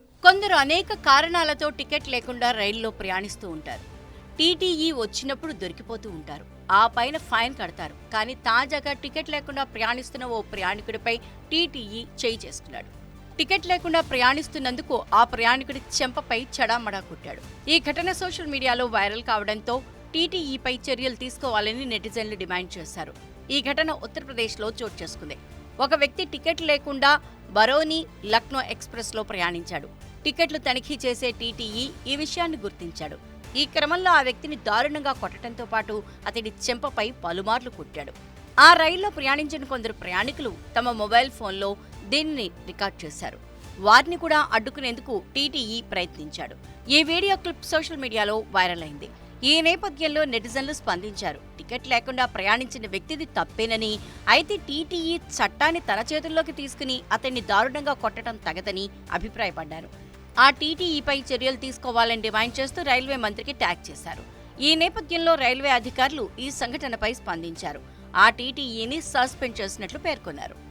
కొందరు అనేక కారణాలతో టికెట్ లేకుండా రైల్లో ప్రయాణిస్తూ ఉంటారు. టీటీఈ వచ్చినప్పుడు దొరికిపోతూ ఉంటారు. ఆ పైన ఫైన్ కడతారు. కానీ తాజాగా టికెట్ లేకుండా ప్రయాణిస్తున్న ఓ ప్రయాణికుడిపై టీటీఈ చేయి చేసుకున్నాడు. టికెట్ లేకుండా ప్రయాణిస్తున్నందుకు ఆ ప్రయాణికుడి చెంపపై చడామడా కొట్టాడు. ఈ ఘటన సోషల్ మీడియాలో వైరల్ కావడంతో టీటీఈపై చర్యలు తీసుకోవాలని నెటిజన్లు డిమాండ్ చేశారు. ఈ ఘటన ఉత్తరప్రదేశ్లో చోటు చేసుకుంది. ఒక వ్యక్తి టికెట్ లేకుండా బరోని లక్నో ఎక్స్ప్రెస్లో ప్రయాణించాడు. టికెట్లు తనిఖీ చేసే టీటీఈ ఈ విషయాన్ని గుర్తించాడు. ఈ క్రమంలో ఆ వ్యక్తిని దారుణంగా కొట్టడంతో పాటు అతడి చెంపపై పలుమార్లు కొట్టాడు. ఆ రైల్లో ప్రయాణించిన కొందరు ప్రయాణికులు తమ మొబైల్ ఫోన్లో దీనిని రికార్డ్ చేశారు. వారిని కూడా అడ్డుకునేందుకు టీటీఈ ప్రయత్నించాడు. ఈ వీడియో క్లిప్ సోషల్ మీడియాలో వైరల్ అయింది. ఈ నేపథ్యంలో నెటిజన్లు స్పందించారు. టికెట్ లేకుండా ప్రయాణించిన వ్యక్తిది తప్పేనని అయితే టీటీఈ చట్టాన్ని తన చేతుల్లోకి తీసుకుని అతన్ని దారుణంగా కొట్టడం తగదని అభిప్రాయపడ్డారు. ఆ టీటీఈపై చర్యలు తీసుకోవాలని డిమాండ్ చేస్తూ రైల్వే మంత్రికి ట్యాగ్ చేశారు. ఈ నేపథ్యంలో రైల్వే అధికారులు ఈ సంఘటనపై స్పందించారు. ఆ టీటీఈని సస్పెండ్ చేసినట్లు పేర్కొన్నారు.